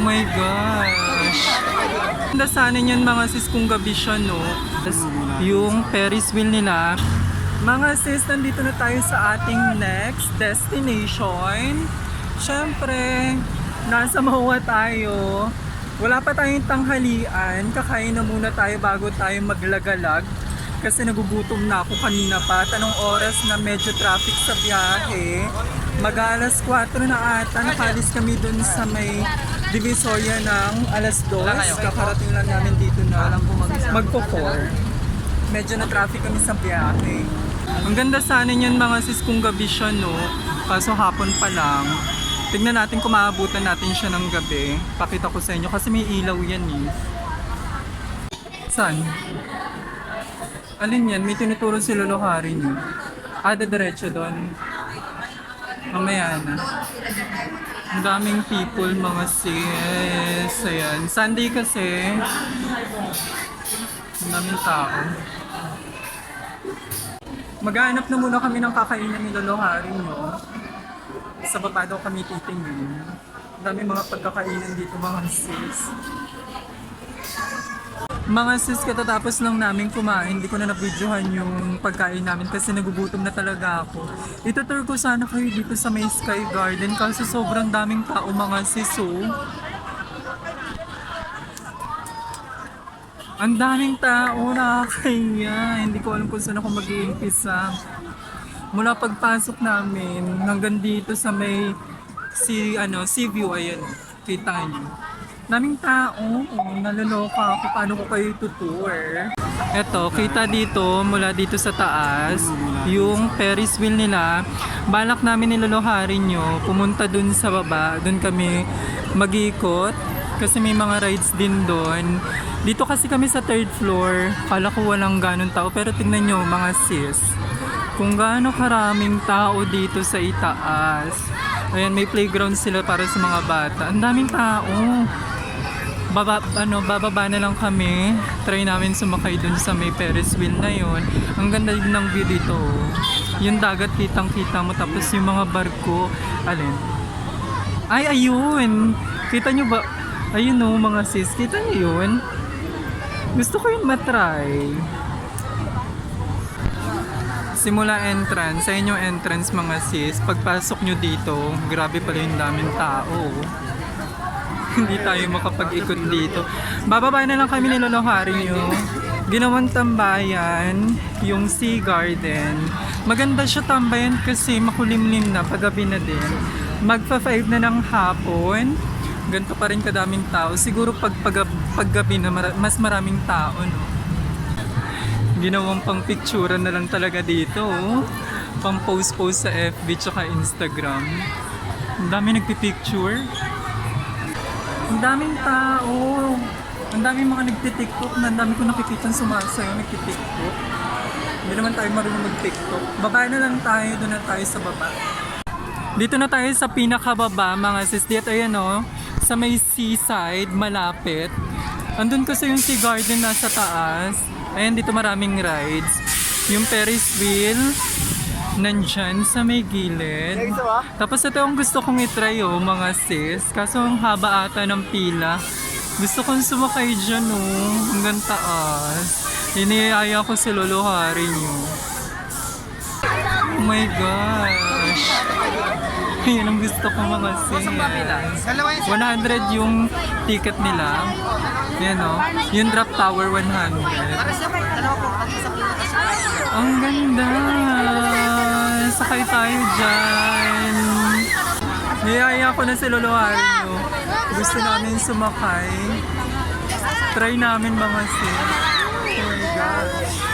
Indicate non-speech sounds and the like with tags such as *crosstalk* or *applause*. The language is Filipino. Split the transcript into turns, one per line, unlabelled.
My gosh. Ganda sana yan mga sis kung gabi siya, no? Yung Ferris wheel nila. Mga sis, nandito na tayo sa ating next destination. Siyempre, nasa Mawa tayo. Wala pa tayong tanghalian. Kakain na muna tayo bago tayo maglagalag. Kasi nagugutom na ako kanina pa. Tanong oras na medyo traffic sa biyahe. Mag-alas 4 na ata. Nakalis kami dun sa may Divisoria ng alas 2. Kakarating lang namin dito na magpo-4. Medyo na traffic kami sa biyahe. Ang ganda sana niyan mga sis kung gabi siya no. Kaso hapon pa lang. Tignan natin kung maabutan natin siya ng gabi. Pakita ko sa inyo kasi may ilaw yan eh. Saan? Alin yan? May tinuturo si Lolo Hari niyo. Ah, diretso doon. Mamaya na. Ang daming people, mga sis. Ayan. Sunday kasi. Ang daming tao. Maghanap na muna kami ng kakainan ni Lolo Hari nyo. Sa baba daw kami titingin. Ang daming mga pagkakainan dito, mga sis. Mga sis, katatapos lang namin kumain, hindi ko na nabidyohan yung pagkain namin kasi nagugutom na talaga ako. Itutur ko sana kayo dito sa may Sky Garden kasi sobrang daming tao mga sis, oh. Ang daming tao, nakakaya. Hindi ko alam kung saan ako mag-iimpisa. Mula pagpasok namin hanggang dito sa may si ano, sea view ayan. Kita niyo. Daming tao. Oh, naloloka ako. Paano ko kayo tutour? Eto, kita dito, mula dito sa taas, yung Ferris wheel nila. Balak namin niloloharin nyo, pumunta dun sa baba, dun kami mag-ikot. Kasi may mga rides din doon. Dito kasi kami sa third floor. Kala ko walang ganun tao. Pero tingnan nyo mga sis. Kung gaano karaming tao dito sa itaas. Ayan, may playground sila para sa mga bata. Ang daming tao. Baba, ano, bababa na lang kami. Try namin sumakay dun sa may Ferris wheel na yon. Ang ganda din ng view dito. oh. Yung dagat kitang kita mo. Tapos yung mga barko. Alin? Ay, ayun! Kita nyo ba? Ayun o, mga sis. Kita nyo yun? Gusto ko yun matry. Simula entrance, sa inyong entrance mga sis, pagpasok nyo dito, grabe pala yung daming tao. *laughs* Hindi tayo makapag-ikot dito. Bababa na lang kami ni Lolohari nyo. Ginawang tambayan, yung Sea Garden. Maganda siya tambayan kasi makulimlim na, paggabi na din. Magpa 5 na ng hapon, ganito pa rin kadaming tao. Siguro pag, pag paggabi na mara- mas maraming tao, no? Ginawang pang picture na lang talaga dito, oh. Pang post-post sa FB tsaka Instagram. Ang dami nagpipicture. Ang daming tao. Ang daming mga nagtitiktok na ang dami ko nakikita sumasayo nagtitiktok. Hindi naman tayo marunong mag-tiktok. Baba na lang tayo, doon na tayo sa baba. Dito na tayo sa pinakababa mga sis. Dito ayan o, sa may seaside, malapit. Andun kasi yung sea garden nasa taas. Ayan dito maraming rides. Yung Ferris wheel, nandyan sa may gilid. Tapos ito yung gusto kong itry oh, mga sis. Kaso ang haba ata ng pila. Gusto kong sumakay dyan oh, hanggang taas. Iniyaya ko si Lolo Hari niyo. Oh my gosh. *laughs* Yan ang gusto ko mga sis. 100 yung ticket nila. Yan o. Yung drop tower 100. Ang ganda. Sakay tayo dyan. Niyaya ko na si Lolo Ario. Gusto namin sumakay. Try namin mga sis. Oh my gosh.